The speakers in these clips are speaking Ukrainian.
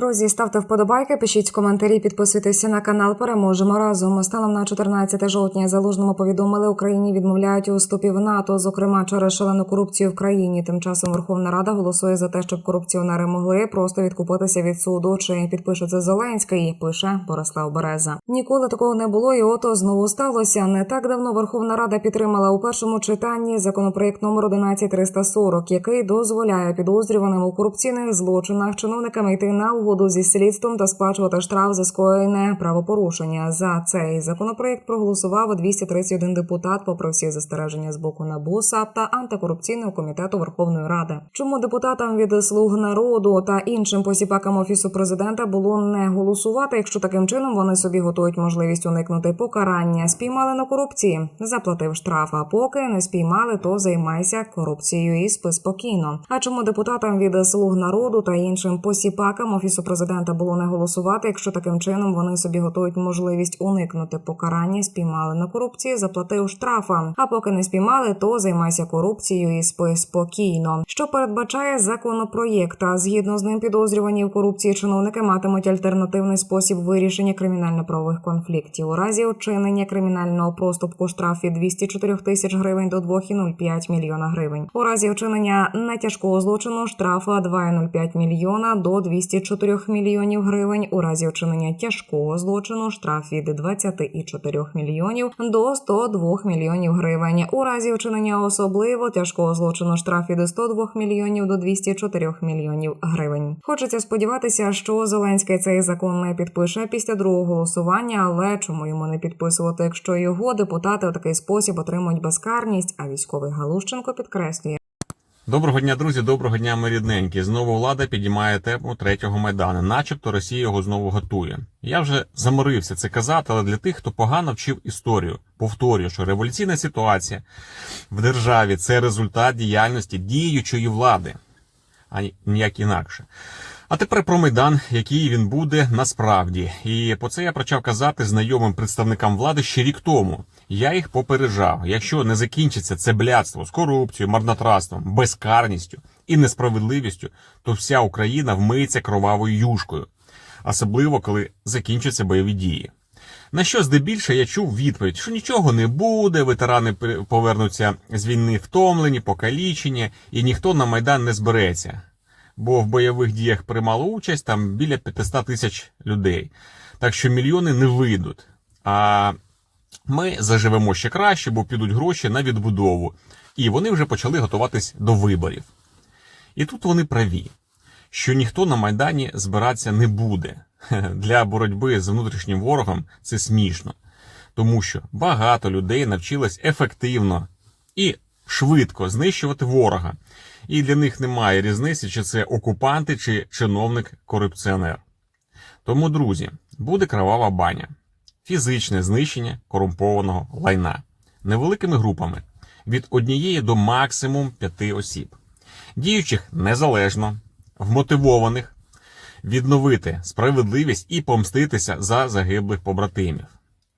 Друзі, ставте вподобайки, пишіть коментарі, підписуйтеся на канал. Переможемо разом. Станом на 14 жовтня залужному повідомили, Україні відмовляють у вступі в НАТО, зокрема через шалену корупцію в країні. Тим часом Верховна Рада голосує за те, щоб корупціонери могли просто відкупитися від суду. Чи підпише це Зеленський? Пише Борислав Береза. Ніколи такого не було, і ото знову сталося. Не так давно Верховна Рада підтримала у першому читанні законопроект номер 11340, який дозволяє підозрюваним у корупційних злочинах чиновникам йти на угоду зі слідством та сплачувати штраф за скоєне правопорушення. За цей законопроект проголосував 231 депутат, попри всі застереження з боку НАБУ, САП та антикорупційного комітету Верховної Ради. Чому депутатам від слуг народу та іншим посіпакам офісу президента було не голосувати, якщо таким чином вони собі готують можливість уникнути покарання? Спіймали на корупції, заплатив штраф. А поки не спіймали, то займайся корупцією і спи спокійно. А чому депутатам від слуг народу та іншим посіпакам офісу президента було не голосувати, якщо таким чином вони собі готують можливість уникнути покарання? Спіймали на корупції, заплатив штрафа. А поки не спіймали, то займайся корупцією і спи спокійно. Що передбачає законопроєкт? Згідно з ним підозрювані в корупції чиновники матимуть альтернативний спосіб вирішення кримінально-правових конфліктів у разі учинення кримінального проступку штраф від 204 тисяч гривень до 2,05 мільйона гривень. У разі вчинення нетяжкого злочину штрафа 2,05 мільйона до 204 мільйонів гривень. У разі вчинення тяжкого злочину штраф від 24 мільйонів до 102 мільйонів гривень. У разі вчинення особливо тяжкого злочину штраф від 102 мільйонів до 204 мільйонів гривень. Хочеться сподіватися, що Зеленський цей закон не підпише після другого голосування, але чому йому не підписувати, якщо його депутати у такий спосіб отримують безкарність? А військовий Галущенко підкреслює. Доброго дня, друзі, доброго дня, ми рідненькі. Знову влада підіймає тему третього майдану, начебто Росія його знову готує. Я вже заморився це казати, але для тих, хто погано вчив історію, повторюю, що революційна ситуація в державі це результат діяльності діючої влади, а ніяк інакше. А тепер про майдан, який він буде насправді. І про це я почав казати знайомим представникам влади ще рік тому. Я їх попереджав. Якщо не закінчиться це блядство з корупцією, марнотратством, безкарністю і несправедливістю, то вся Україна вмиється кровавою юшкою, особливо коли закінчаться бойові дії. На що здебільше я чув відповідь, що нічого не буде, ветерани повернуться з війни втомлені, покалічені, і ніхто на майдан не збереться бо в бойових діях приймало участь там біля 500 тисяч людей. Так що мільйони не вийдуть. А ми заживемо ще краще, бо підуть гроші на відбудову. І вони вже почали готуватись до виборів. І тут вони праві, що ніхто на Майдані збиратися не буде. Для боротьби з внутрішнім ворогом це смішно. Тому що багато людей навчилось ефективно і швидко знищувати ворога і для них немає різниці, чи це окупанти, чи чиновник-корупціонер. Тому, друзі, буде кровава баня, фізичне знищення корумпованого лайна невеликими групами від однієї до максимум п'яти осіб, діючих незалежно, вмотивованих, відновити справедливість і помститися за загиблих побратимів.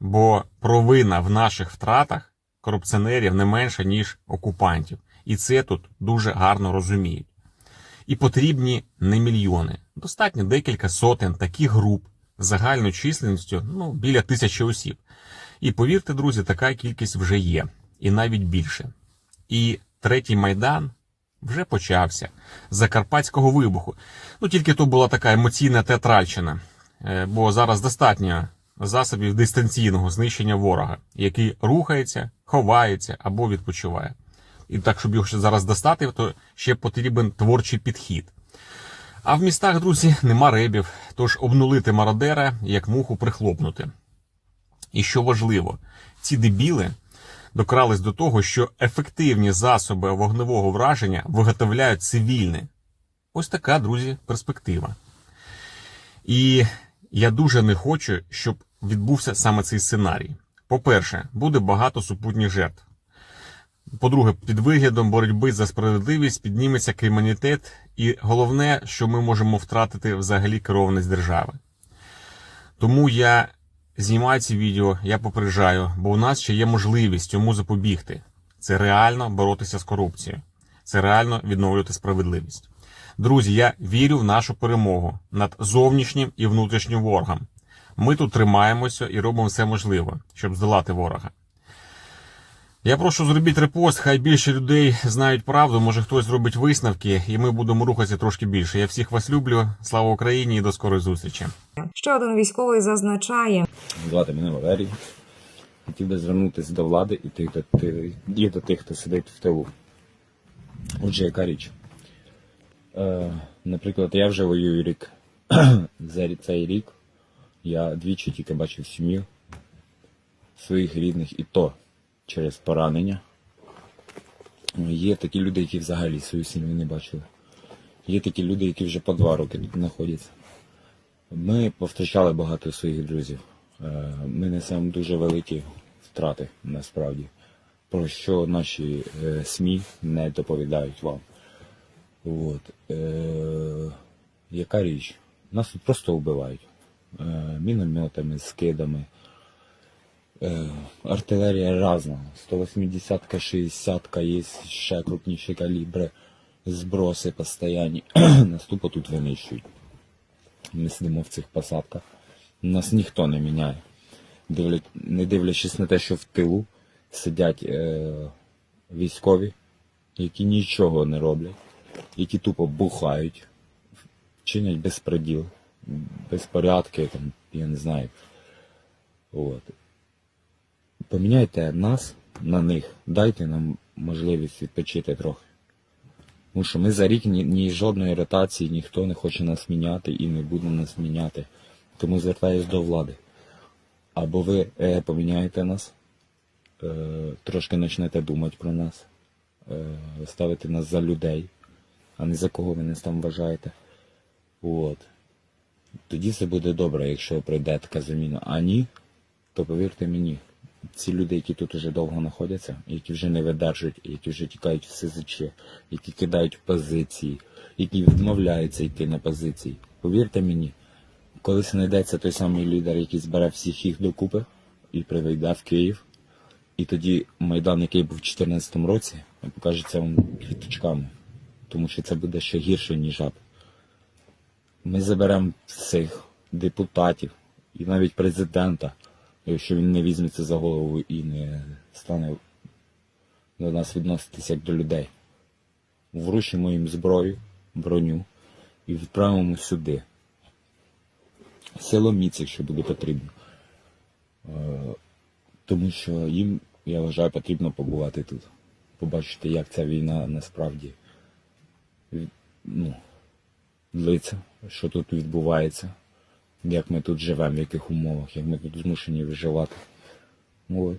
Бо провина в наших втратах корупціонерів не менша, ніж окупантів. І це тут дуже гарно розуміють. І потрібні не мільйони. Достатньо декілька сотень таких груп загальною численністю ну, біля тисячі осіб. І повірте, друзі, така кількість вже є, і навіть більше. І третій майдан вже почався Закарпатського вибуху. Ну тільки то була така емоційна театральщина, е, бо зараз достатньо засобів дистанційного знищення ворога, який рухається, ховається або відпочиває. І так, щоб його зараз достати, то ще потрібен творчий підхід. А в містах, друзі, нема ребів, тож обнулити мародера, як муху прихлопнути. І що важливо, ці дебіли докрались до того, що ефективні засоби вогневого враження виготовляють цивільні. Ось така, друзі, перспектива. І я дуже не хочу, щоб відбувся саме цей сценарій. По-перше, буде багато супутніх жертв. По-друге, під виглядом боротьби за справедливість підніметься кримінітет, і головне, що ми можемо втратити взагалі керованість держави. Тому я знімаю ці відео, я попереджаю, бо у нас ще є можливість цьому запобігти. Це реально боротися з корупцією, це реально відновлювати справедливість. Друзі, я вірю в нашу перемогу над зовнішнім і внутрішнім ворогом. Ми тут тримаємося і робимо все можливе, щоб здолати ворога. Я прошу зробіть репост, хай більше людей знають правду, може хтось зробить висновки, і ми будемо рухатися трошки більше. Я всіх вас люблю. Слава Україні і до скорої зустрічі. Ще один військовий зазначає, Звати мене Валерій. Хотів би звернутися до влади і тих, до, ти- і до тих, хто сидить в тилу. Отже, яка річ? Е, наприклад, я вже воюю рік. За цей рік я двічі тільки бачив сім'ю своїх рідних і то через поранення. Є такі люди, які взагалі свою сім'ю не бачили. Є такі люди, які вже по два роки тут знаходяться. Ми повтрачали багато своїх друзів. Е, Ми несемо дуже великі втрати насправді, про що наші е, СМІ не доповідають вам. От. Е, яка річ? Нас тут просто вбивають. Е, мінометами, скидами. Е, артилерія різна. 180-ка, 60-ка, є ще крупніші калібри, зброси постоянні. Нас тупо тут винищують. Ми сидимо в цих посадках. Нас ніхто не міняє. Дивлять, не дивлячись на те, що в тилу сидять е, військові, які нічого не роблять, які тупо бухають, чинять безпреділ, безпорядки, там, я не знаю. От. Поміняйте нас на них, дайте нам можливість відпочити трохи. Тому що ми за рік ні, ні жодної ротації ніхто не хоче нас міняти і не буде нас міняти. Тому звертаюсь до влади. Або ви е, поміняєте нас, е, трошки почнете думати про нас, е, ставити нас за людей, а не за кого ви нас там вважаєте. От. Тоді все буде добре, якщо прийде така заміна. А ні, то повірте мені, ці люди, які тут уже довго знаходяться, які вже не видержують, які вже тікають в СЗЧ, які кидають позиції, які відмовляються йти на позиції. Повірте мені, коли знайдеться той самий лідер, який збере всіх їх докупи і приведе в Київ, і тоді Майдан, який був у 2014 році, покажеться вам квіточками, тому що це буде ще гірше, ніж жаб. Ми заберемо всіх депутатів і навіть президента, якщо він не візьметься за голову і не стане до нас відноситися як до людей. Вручимо їм зброю, броню і відправимо сюди. Силоміць, якщо буде потрібно. Е, Тому що їм, я вважаю, потрібно побувати тут. Побачити, як ця війна насправді ну, длиться, що тут відбувається, як ми тут живемо, в яких умовах, як ми тут змушені виживати. От.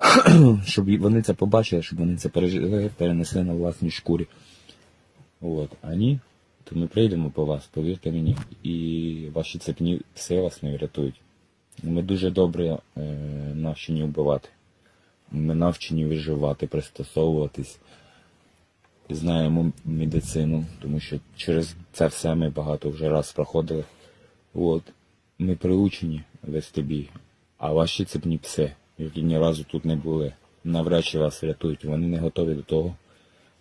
Щоб вони це побачили, щоб вони це пережили, перенесли на власній шкурі. От. А ні, то ми прийдемо по вас, повірте мені, і ваші цепні все вас не врятують. Ми дуже добре е, навчені вбивати. Ми навчені виживати, пристосовуватись знаємо медицину, тому що через це все ми багато вже раз проходили. От. Ми приучені вести бій, а ваші цепні пси, які ні разу тут не були, навряд чи вас врятують. Вони не готові до того,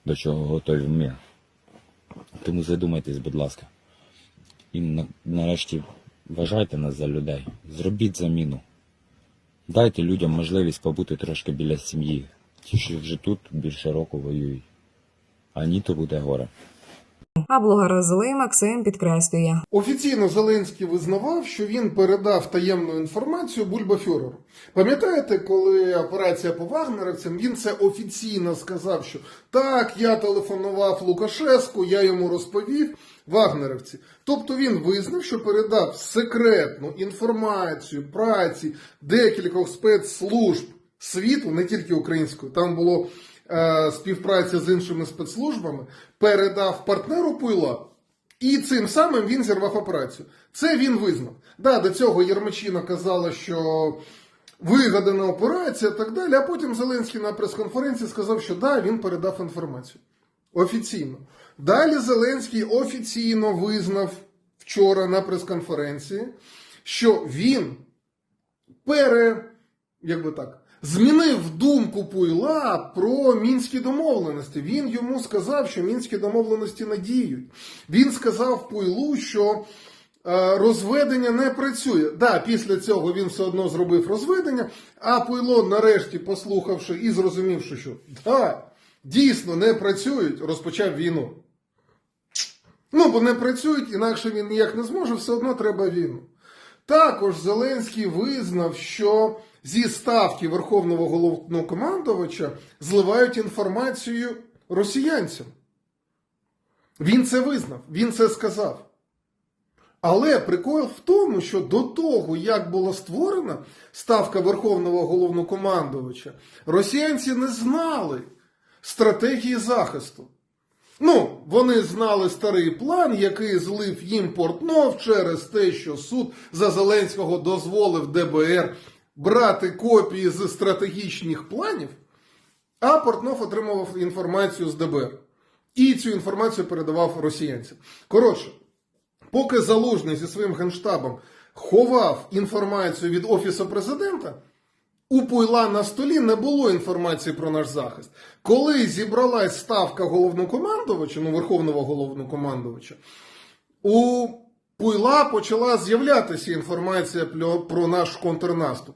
до чого готові ми. Тому задумайтесь, будь ласка. І на- нарешті вважайте нас за людей. Зробіть заміну. Дайте людям можливість побути трошки біля сім'ї. Ті, що вже тут більше року воюють. А ні, то буде горе. А блогер Максим підкреслює. Офіційно Зеленський визнавав, що він передав таємну інформацію Бульбафюреру. Пам'ятаєте, коли операція по вагнерівцям, він це офіційно сказав, що так, я телефонував Лукашеску, я йому розповів вагнерівці. Тобто він визнав, що передав секретну інформацію праці декількох спецслужб світу, не тільки української, там було е, співпраця з іншими спецслужбами, передав партнеру Пила. І цим самим він зірвав операцію. Це він визнав. Да, до цього Єрмачіна казала, що вигадана операція і так далі. А потім Зеленський на прес-конференції сказав, що да, він передав інформацію. Офіційно. Далі Зеленський офіційно визнав вчора на прес-конференції, що він пере, як би так, змінив думку Пуйла про мінські домовленості. Він йому сказав, що мінські домовленості не діють. Він сказав Пуйлу, що е, розведення не працює. Да, після цього він все одно зробив розведення, а Пуйло, нарешті, послухавши і зрозумівши, що да, дійсно не працюють, розпочав війну. Ну, бо не працюють, інакше він ніяк не зможе, все одно треба війну. Також Зеленський визнав, що зі ставки Верховного головнокомандувача зливають інформацію росіянцям. Він це визнав, він це сказав. Але прикол в тому, що до того, як була створена ставка Верховного головнокомандувача, росіянці не знали стратегії захисту. Ну, вони знали старий план, який злив їм Портнов через те, що суд за Зеленського дозволив ДБР брати копії з стратегічних планів, а Портнов отримував інформацію з ДБР. І цю інформацію передавав росіянцям. Коротше, поки Залужний зі своїм генштабом ховав інформацію від Офісу президента, у Пуйла на столі не було інформації про наш захист. Коли зібралась ставка головнокомандувача, ну верховного головнокомандувача, у Пуйла почала з'являтися інформація про наш контрнаступ.